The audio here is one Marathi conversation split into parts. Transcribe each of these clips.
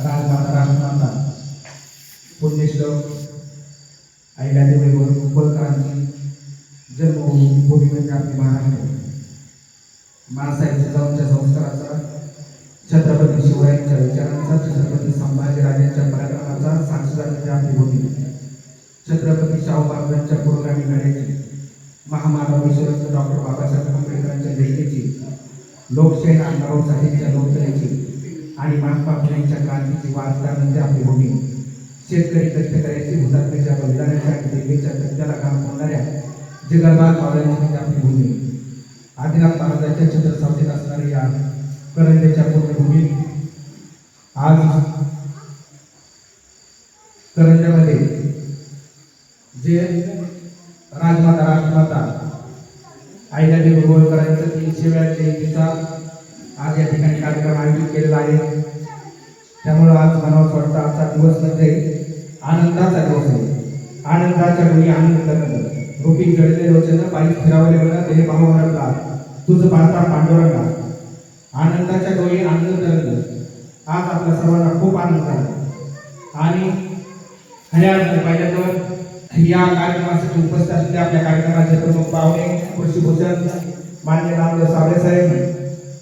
राजमाता राजमाता पुण्यश्लोक अहिल्यादेवी होळकरांची जन्मभूमी भूमी म्हणजे आपली महाराष्ट्र मासाहेब जाऊनच्या संस्काराचा छत्रपती शिवरायांच्या विचारांचा छत्रपती संभाजीराजांच्या पराक्रमाचा साक्षीदार म्हणजे आपली भूमी. छत्रपती शाहू महाराजांच्या पुरोगामी लढ्याची महामानव विश्वरत्न डॉक्टर बाबासाहेब आंबेडकरांच्या जयंतीची लोकशाही अण्णाभाऊ साहेबच्या लोकशाहीची आणि महात्मा क्रांतीची वार्ता म्हणजे आपली भूमी. शेतकरी कष्टकऱ्याची हुतात्म्याच्या बलिदानाच्या आणि देवीच्या सत्याला काम करणाऱ्या जिगरबाग मावळ्यांची म्हणजे आपली भूमी. आदिनाथ महाराजांच्या छत्रसावतीत असणाऱ्या या करंड्याच्या पूर्णभूमी आज करंड्यामध्ये जे राजमाता राजमाता आईला देवी गोळकरांचं तीनशे वेळा जयंतीचा ठिकाणी कार्यक्रम आयोजित केलेला आहे त्यामुळं आज मला असं वाटतं आजचा दिवस म्हणजे आनंदाचा दिवस आहे. आनंदाच्या डोळी आनंद करत रूपी जळले लोचन बाई फिरावले बघा ते भाव हरपला. तुझं पाहता पांडुरंगा. आनंदाच्या डोळी आनंद करत आज आपल्या सर्वांना खूप आनंद झाला आणि खऱ्या पाहिजे तर या कार्यक्रमासाठी उपस्थित असलेल्या आपल्या कार्यक्रमाचे प्रमुख पाहुणे कृषीभूषण मान्य रामदेव सावळे साहेब.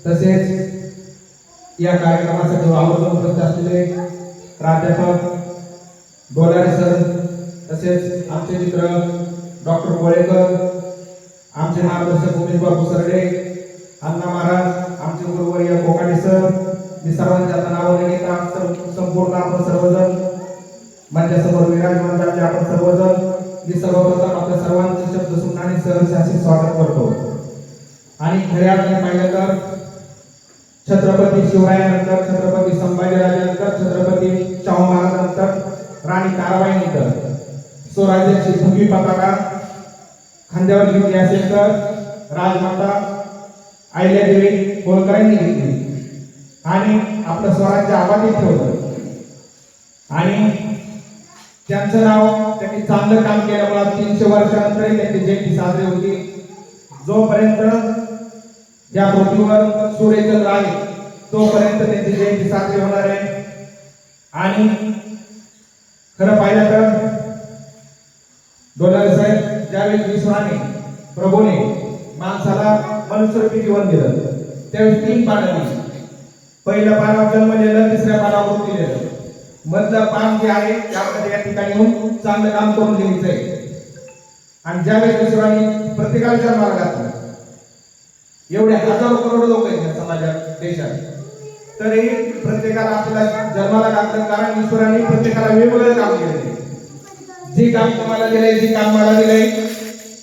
तसेच या कार्यक्रमासाठी आवर्जून उपस्थित असलेले प्राध्यापक डोलारे सर तसेच आमचे मित्र डॉक्टर कोळेकर आमचे मार्गदर्शक उमेश बाबू सरडे अण्णा महाराज आमचे गुरुवर्य कोकाटे सर मी सर्वांच्या आता नावाने घेता संपूर्ण आपण सर्वजण माझ्यासमोर विराजमान झाले आपण सर्वजण मी सर्वप्रथम आपल्या सर्वांचे शब्द सुनाने सहशासित स्वागत करतो. आणि खऱ्या अर्थाने पाहिलं तर छत्रपती शिवरायानंतर छत्रपती संभाजीराजानंतर छत्रपती शाहू महाराजांनंतर राणी ताराबाईनंतर. स्वराज्याची भगवी पताका खांद्यावर घेतली असेल तर राजमाता आहिल्यादेवी होळकरांनी घेतली. आणि आपलं स्वराज्य आबादी ठेवलं. आणि त्यांचं नाव त्यांनी चांगलं काम केल्यामुळे तीनशे वर्षानंतरही त्यांची जयंती साजरी होती. जोपर्यंत ज्या पृथ्वीवर सूर्यचंद्र आहे तोपर्यंत त्यांची जयंती साजरी होणार आहे. आणि खरं पाहिलं तर डोलारे साहेब ज्यावेळी विश्वाने प्रभूने माणसाला मनुष्यरूपी जीवन दिलं त्यावेळेस तीन पानं दिली. पहिल्या पानावर जन्मलेलं म्हणजे तिसऱ्या पानावर मृत्यू दिलेलं. मधलं पान जे आहे त्यामध्ये या ठिकाणी येऊन चांगलं काम करून लिहायचंय. आणि ज्यावेळेस विश्वाने प्रत्येकाला जन्माला घातलं एवढे हजारो करोड लोक आहेत समाजात देशात. तरी प्रत्येकाला आपल्याला जन्माला घातलं कारण ईश्वराने प्रत्येकाला वेगवेगळं काम केलं. जे काम तुम्हाला दिलंय जे काम मला दिलंय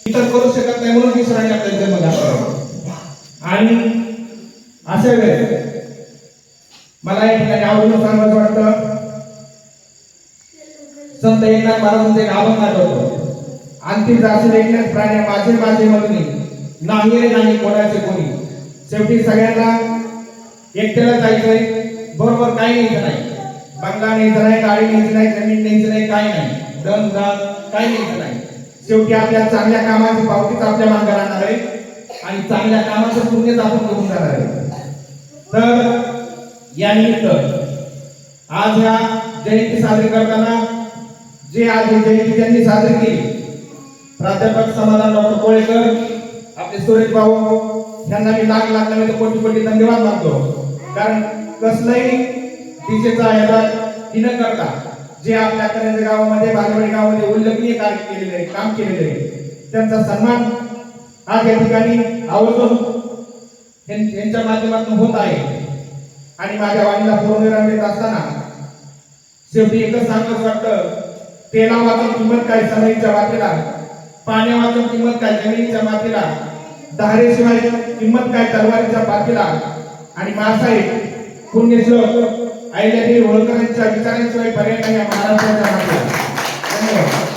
इतर करू शकत नाही म्हणून ईश्वराने आपल्याला जन्म घातला आणि अशा वेळेस मला या ठिकाणी आवडून सांगायचं वाटतं. संत एकनाथ महाराजांचं एक अभंग आठवतो. अंतिम जाशील एकनाथ प्राणी माझे माझे मगनी. नाही नाही कोणाचे कोणी. शेवटी सगळ्यांना एकट्याला जायचंय. बरोबर काही न्यायचं नाही. बंगला न्यायचं नाही गाडी न्यायची नाही जमीन न्यायचं नाही काही नाही. दम दाम काही न्यायचं नाही. शेवटी आपल्या चांगल्या कामाची पावतीच आपल्या मागे राहणार आहे. आणि चांगल्या कामाचं पुण्यच आपण करून जाणार आहे. तर या निमित्त आज ह्या जयंती साजरी करताना जे आज जयंती त्यांनी साजरी केली प्राध्यापक समाधान डॉक्टर कोळेकर आपले सुरेश भाऊ यांना मी लाग लागला मी तर कोटी कोटी धन्यवाद मानतो. कारण कसलंही दिशेचा याला न करता जे आपल्या करंज गावामध्ये बाजवडी गावामध्ये उल्लेखनीय कार्य केलेले आहे काम केलेले आहे त्यांचा सन्मान आज या ठिकाणी आवर्जून यांच्या माध्यमातून होत आहे. आणि माझ्या वाणीला पूर्णविराम देत असताना शेवटी एकच सांगत वाटतं तेला वाचून किंमत काय समईच्या वाटेला पाण्या वाचून किंमत काय? जमिनीच्या मातीला. दहारेशिवाय किंमत काय? तलवारीच्या पातीला. आणि मासाहेब पुण्यश्लोक अहिल्यादेवी होळकरांच्या विचारांशिवाय पर्याय नाही या महाराष्ट्राच्या मातीला. धन्यवाद.